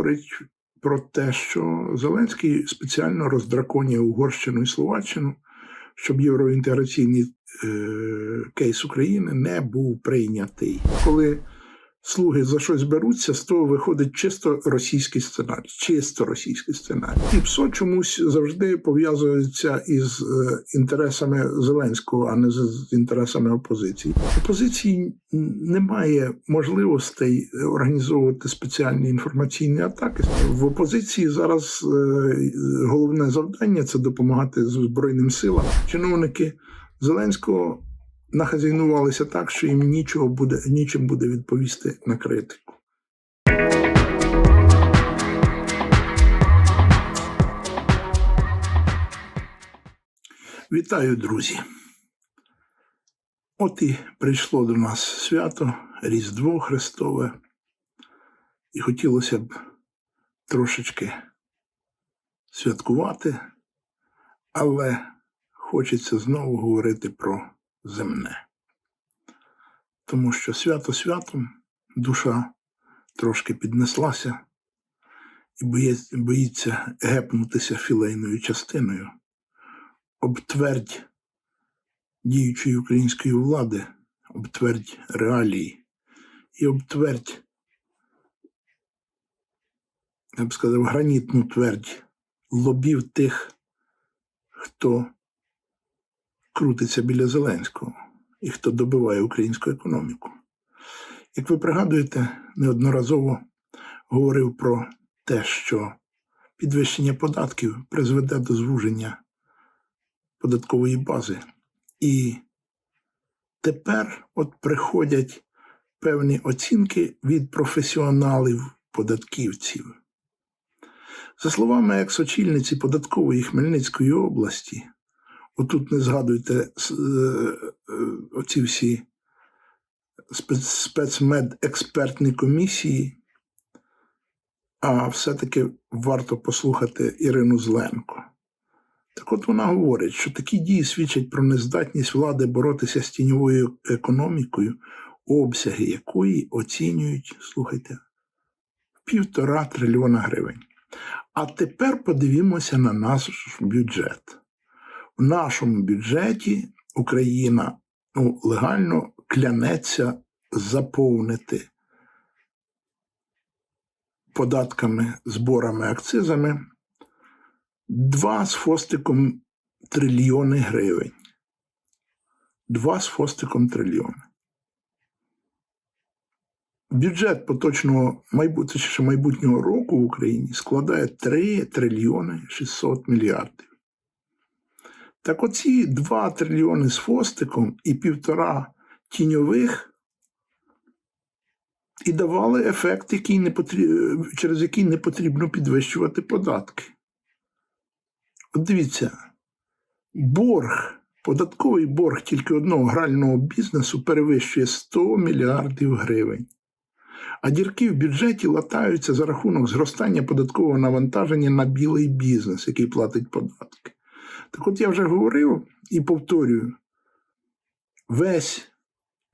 говорить про те, що Зеленський спеціально роздраконює Угорщину і Словаччину, щоб євроінтеграційний е, кейс України не був прийнятий. Коли слуги за щось беруться, з того виходить чисто російський сценарій. Чисто російський сценарій. І ПСО чомусь завжди пов'язується із е, інтересами Зеленського, а не з, інтересами опозиції. Опозиції немає можливостей організовувати спеціальні інформаційні атаки. В опозиції зараз е, головне завдання це допомагати Збройним силам. Чиновники Зеленського нахазяйнувалися так, що їм нічого буде, нічим буде відповісти на критику. Вітаю, друзі! От і прийшло до нас свято Різдво Христове, і хотілося б трошечки святкувати, але хочеться знову говорити про земне. Тому що свято святом душа трошки піднеслася і боїться гепнутися філейною частиною. Обтвердь діючої української влади, обтвердь реалії і обтвердь, я б сказав, гранітну твердь лобів тих, хто крутиться біля Зеленського і хто добиває українську економіку. Як ви пригадуєте, неодноразово говорив про те, що підвищення податків призведе до звуження податкової бази. І тепер от приходять певні оцінки від професіоналів-податківців. За словами екс-очільниці податкової Хмельницької області, отут не згадуйте е, е, оці всі спецмедекспертні комісії, а все-таки варто послухати Ірину Зленко. Так от вона говорить, що такі дії свідчать про нездатність влади боротися з тіньовою економікою, обсяги якої оцінюють, слухайте, півтора трильйона гривень. А тепер подивімося на наш бюджет. В нашому бюджеті Україна ну, легально клянеться заповнити податками, зборами, акцизами 2 з фостиком трильйони гривень. 2 з фостиком трильйони. Бюджет поточного майбутнього, року в Україні складає 3 трильйони 600 мільярдів. Так оці 2 трильйони з фостиком і півтора тіньових і давали ефект, який не потрібно, через який не потрібно підвищувати податки. От дивіться, борг, податковий борг тільки одного грального бізнесу перевищує 100 мільярдів гривень. А дірки в бюджеті латаються за рахунок зростання податкового навантаження на білий бізнес, який платить податки. Так от я вже говорив і повторюю: весь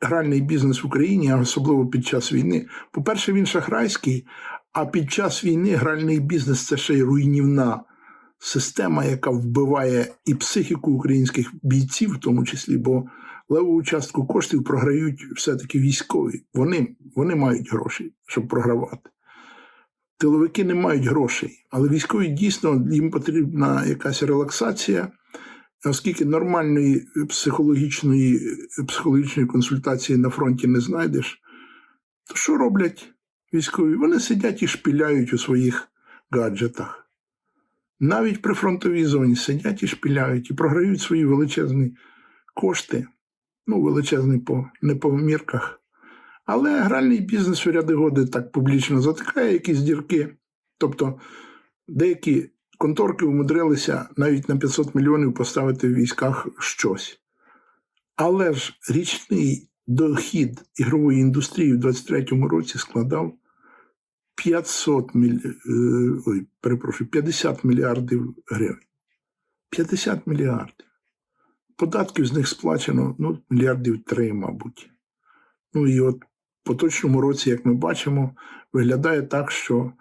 гральний бізнес в Україні, особливо під час війни, по-перше, він шахрайський, а під час війни гральний бізнес це ще й руйнівна система, яка вбиває і психіку українських бійців, в тому числі, бо леву частку коштів програють все-таки військові. Вони, Вони мають гроші, щоб програвати. Тиловики не мають грошей, але військові дійсно їм потрібна якась релаксація, оскільки нормальної психологічної психологічної консультації на фронті не знайдеш, то що роблять військові? Вони сидять і шпіляють у своїх гаджетах. Навіть при фронтовій зоні сидять і шпіляють і програють свої величезні кошти, ну, величезні по не по мірках. Але гральний бізнес у ряди годи так публічно затикає якісь дірки. Тобто деякі конторки умудрилися навіть на 500 мільйонів поставити в військах щось. Але ж річний дохід ігрової індустрії в 2023 році складав 500 міль... Е, ой, перепрошую, 50 мільярдів гривень. 50 мільярдів. Податків з них сплачено ну, мільярдів три, мабуть. Ну і от поточному році, як ми бачимо, виглядає так, що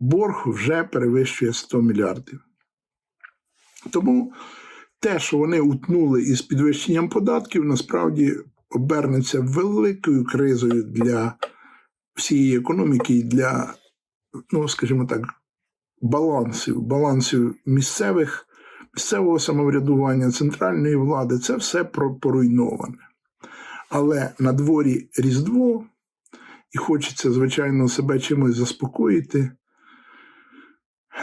борг вже перевищує 100 мільярдів. Тому те, що вони утнули із підвищенням податків, насправді обернеться великою кризою для всієї економіки і для, ну, скажімо так, балансів, балансів місцевих, місцевого самоврядування, центральної влади. Це все поруйноване. Але на дворі Різдво, і хочеться, звичайно, себе чимось заспокоїти.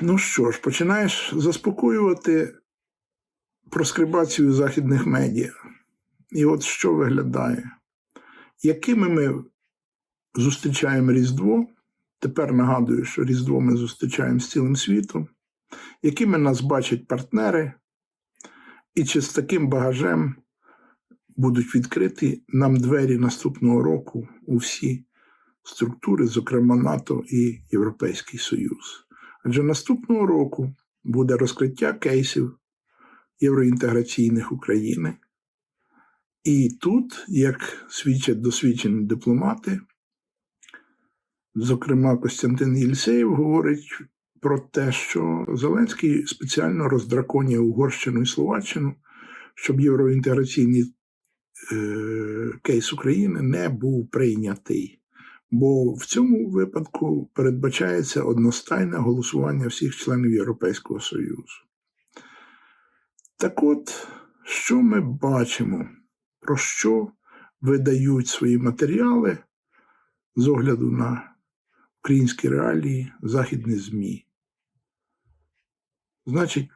Ну що ж, починаєш заспокоювати проскрибацію західних медіа. І от що виглядає? Якими ми зустрічаємо Різдво? Тепер нагадую, що Різдво ми зустрічаємо з цілим світом, якими нас бачать партнери, і чи з таким багажем будуть відкриті нам двері наступного року у всі структури, зокрема НАТО і Європейський Союз. Адже наступного року буде розкриття кейсів євроінтеграційних України. І тут, як свідчать досвідчені дипломати, зокрема Костянтин Єльсеєв говорить про те, що Зеленський спеціально роздраконює Угорщину і Словаччину, щоб євроінтеграційний е, кейс України не був прийнятий. Бо в цьому випадку передбачається одностайне голосування всіх членів Європейського Союзу. Так от, що ми бачимо, про що видають свої матеріали з огляду на українські реалії західні ЗМІ? Значить,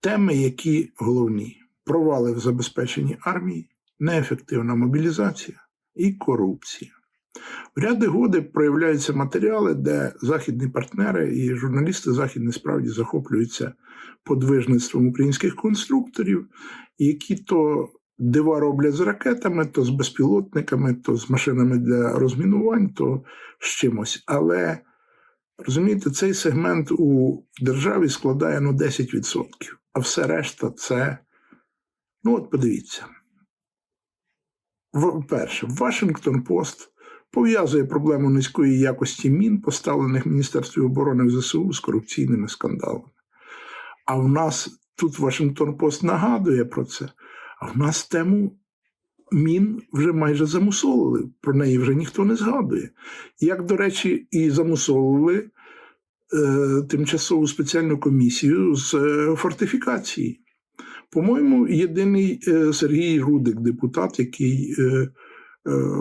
теми, які головні: провали в забезпеченні армії, неефективна мобілізація і корупція. В ряди годи проявляються матеріали, де західні партнери і журналісти західні справді захоплюються подвижництвом українських конструкторів, які то дива роблять з ракетами, то з безпілотниками, то з машинами для розмінувань, то з чимось. Але розумієте, цей сегмент у державі складає ну, 10%, а все решта це. Ну, от подивіться. Перше, Вашингтон Пост пов'язує проблему низької якості мін, поставлених Міністерстві оборони в ЗСУ з корупційними скандалами. А в нас тут Вашингтон Пост нагадує про це. А в нас тему мін вже майже замусолили. Про неї вже ніхто не згадує. Як, до речі, і замусолили е, тимчасову спеціальну комісію з е, фортифікації. По-моєму, єдиний е, Сергій Рудик, депутат, який е,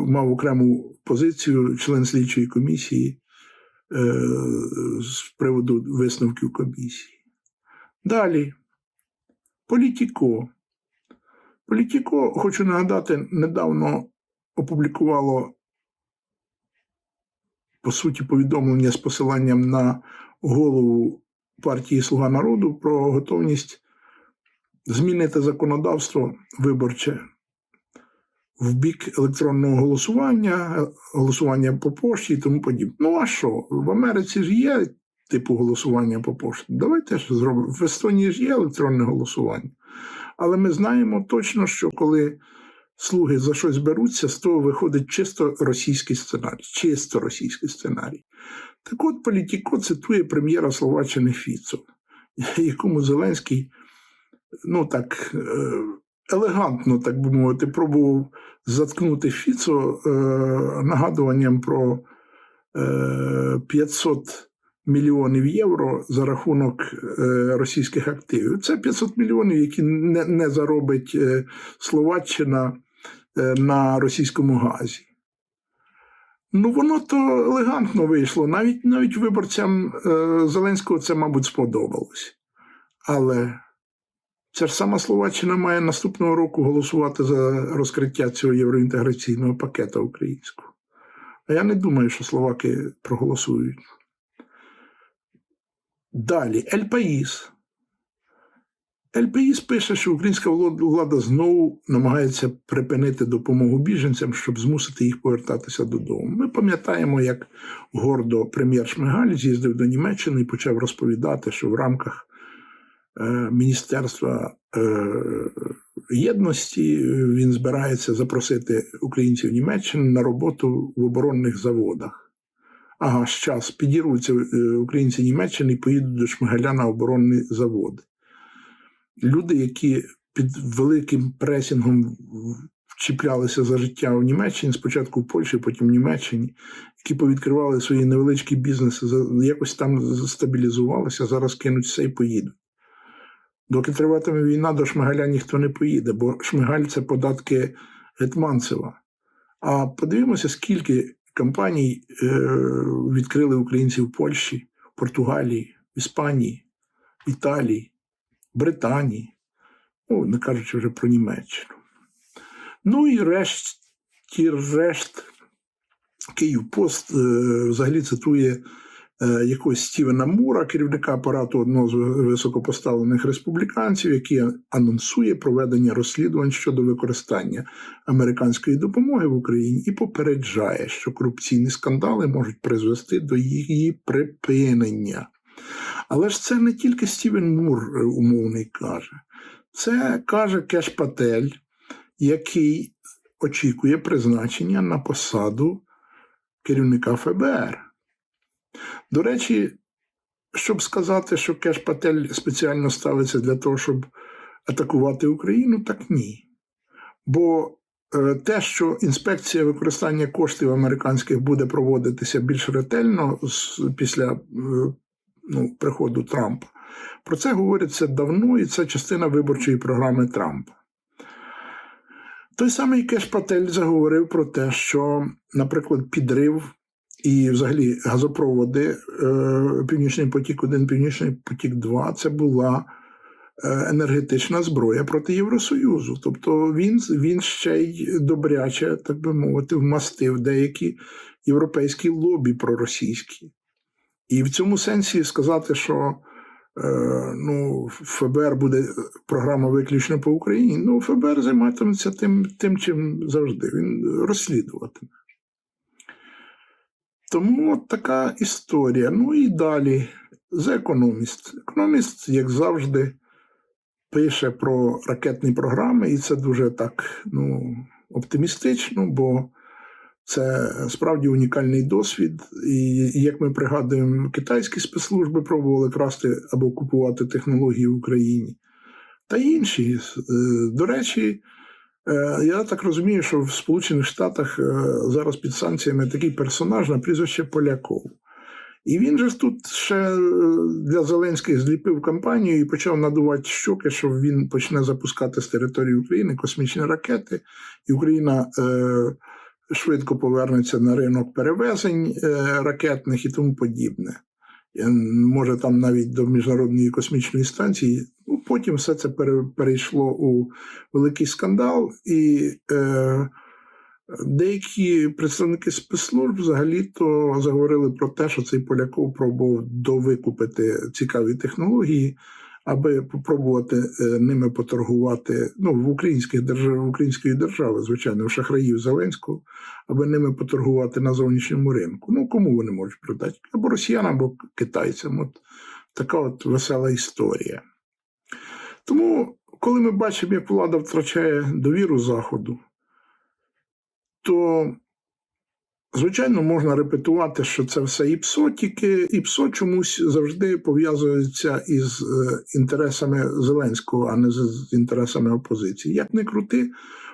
мав окрему позицію, член слідчої комісії е, з приводу висновків комісії. Далі. Політіко. Політіко, хочу нагадати, недавно опублікувало по суті повідомлення з посиланням на голову партії Слуга народу про готовність змінити законодавство виборче в бік електронного голосування, голосування по пошті і тому подібне. Ну а що? В Америці ж є типу голосування по пошті. Давайте ж зробимо. В Естонії ж є електронне голосування. Але ми знаємо точно, що коли слуги за щось беруться, з того виходить чисто російський сценарій. Чисто російський сценарій. Так от Політіко цитує прем'єра Словаччини Фіцо, якому Зеленський, ну так, е, елегантно, так би мовити, пробував заткнути Фіцо е, нагадуванням про е, 500 мільйонів євро за рахунок е, російських активів. Це 500 мільйонів, які не, не заробить е, Словаччина е, на російському газі. Ну, воно то елегантно вийшло. Навіть навіть виборцям е, Зеленського це, мабуть, сподобалось. Але ця ж сама Словаччина має наступного року голосувати за розкриття цього євроінтеграційного пакета українського. А я не думаю, що словаки проголосують. Далі, Ель Паїс. Пише, що українська влада знову намагається припинити допомогу біженцям, щоб змусити їх повертатися додому. Ми пам'ятаємо, як гордо прем'єр Шмигаль з'їздив до Німеччини і почав розповідати, що в рамках Міністерства е, єдності він збирається запросити українців Німеччини на роботу в оборонних заводах. ага, щас, підірвуться е, українці Німеччини і поїдуть до Шмигаля на оборонні заводи. Люди, які під великим пресінгом вчіплялися за життя в Німеччині, спочатку в Польщі, потім в Німеччині, які повідкривали свої невеличкі бізнеси, якось там стабілізувалися, зараз кинуть все і поїдуть. Доки триватиме війна, до Шмигаля ніхто не поїде, бо Шмигаль це податки Гетманцева. А подивимося, скільки компаній е, відкрили українці в Польщі, Португалії, Іспанії, Італії, Британії, ну, не кажучи вже про Німеччину. Ну і решті решт Київпост е, взагалі цитує якогось Стівена Мура, керівника апарату одного з високопоставлених республіканців, який анонсує проведення розслідувань щодо використання американської допомоги в Україні і попереджає, що корупційні скандали можуть призвести до її припинення. Але ж це не тільки Стівен Мур е, умовний каже, це каже Кеш Патель, який очікує призначення на посаду керівника ФБР. До речі, щоб сказати, що Кеш Патель спеціально ставиться для того, щоб атакувати Україну, так ні. Бо е, те, що інспекція використання коштів американських буде проводитися більш ретельно після е, ну, приходу Трампа, про це говориться давно, і це частина виборчої програми Трампа. Той самий Кеш Патель заговорив про те, що, наприклад, підрив і взагалі газопроводи е, Північний потік 1, Північний потік 2 це була е, енергетична зброя проти Євросоюзу. Тобто він, він ще й добряче, так би мовити, вмастив деякі європейські лобі проросійські. І в цьому сенсі сказати, що е, ну, ФБР буде програма виключно по Україні. Ну, ФБР займатиметься тим, тим чим завжди. Він розслідуватиме. Тому от така історія. Ну і далі. За економіст. Економіст, як завжди, пише про ракетні програми, і це дуже так ну, оптимістично, бо це справді унікальний досвід. І, як ми пригадуємо, китайські спецслужби пробували красти або купувати технології в Україні. Та інші. Е, До речі, я так розумію, що в Сполучених Штатах е, зараз під санкціями такий персонаж на прізвище Поляков. І він же тут ще е, для Зеленських зліпив кампанію і почав надувати щоки, що він почне запускати з території України космічні ракети, і Україна е, швидко повернеться на ринок перевезень е, ракетних і тому подібне. Е, Може, там навіть до міжнародної космічної станції. Ну, потім все це перейшло у великий скандал, і е, деякі представники спецслужб взагалі-то заговорили про те, що цей Поляков пробував довикупити цікаві технології, аби попробувати е, ними поторгувати ну, в українських держав, української держави, звичайно, в шахраїв Зеленського, аби ними поторгувати на зовнішньому ринку. Ну, кому вони можуть продати? Або росіянам, або китайцям. От така от весела історія. Тому, коли ми бачимо, як влада втрачає довіру Заходу, то, звичайно, можна репетувати, що це все ІПСО, тільки ІПСО чомусь завжди пов'язується із е, інтересами Зеленського, а не з інтересами опозиції. Як не крути,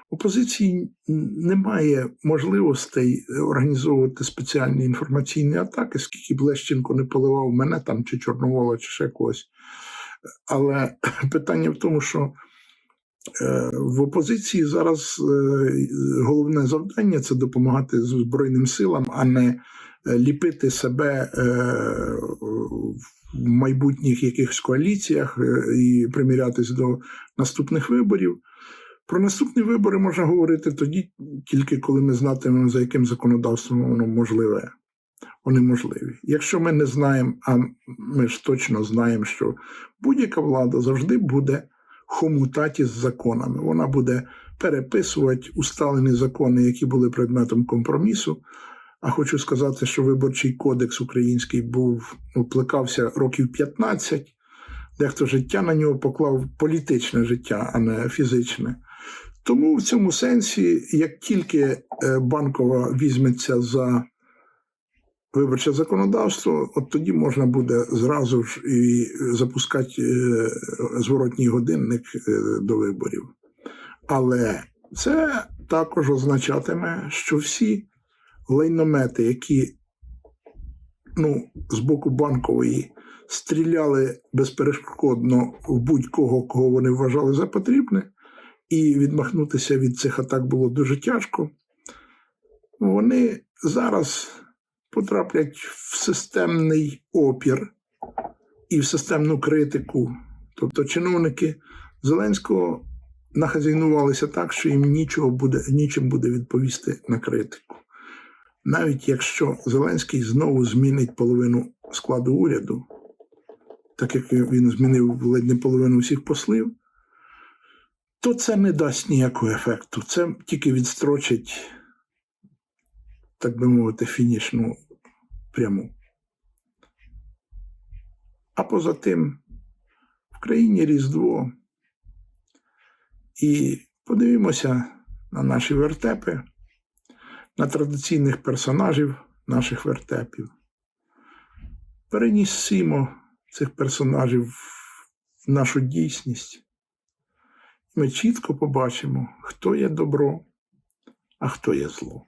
опозиції немає можливостей організовувати спеціальні інформаційні атаки, скільки б Лещенко не поливав мене там, чи Чорновола, чи ще когось. Але питання в тому, що В опозиції зараз е, головне завдання це допомагати Збройним силам, а не е, ліпити себе е, в майбутніх якихось коаліціях е, і примірятись до наступних виборів. Про наступні вибори можна говорити тоді, тільки коли ми знатимемо, за яким законодавством воно можливе. Вони можливі. Якщо ми не знаємо, а ми ж точно знаємо, що будь-яка влада завжди буде хомутаті з законами. Вона буде переписувати усталені закони, які були предметом компромісу. А хочу сказати, що виборчий кодекс український був ну, плекався років 15. Дехто життя на нього поклав політичне життя, а не фізичне. Тому в цьому сенсі, як тільки е, банкова візьметься за виборче законодавство, от тоді можна буде зразу ж і запускати е, зворотній годинник е, до виборів. Але це також означатиме, що всі лайномети, які ну, з боку банкової стріляли безперешкодно в будь-кого, кого вони вважали за потрібне, і відмахнутися від цих атак було дуже тяжко. Вони зараз потраплять в системний опір і в системну критику. Тобто чиновники Зеленського нахазяйнувалися так, що їм нічого буде, нічим буде відповісти на критику. Навіть якщо Зеленський знову змінить половину складу уряду, так як він змінив ледь не половину всіх послів, то це не дасть ніякого ефекту. Це тільки відстрочить, так би мовити, фінішну пряму. А поза тим, в країні Різдво. І подивімося на наші вертепи, на традиційних персонажів наших вертепів. Перенісімо цих персонажів в нашу дійсність. Ми чітко побачимо, хто є добро, а хто є зло.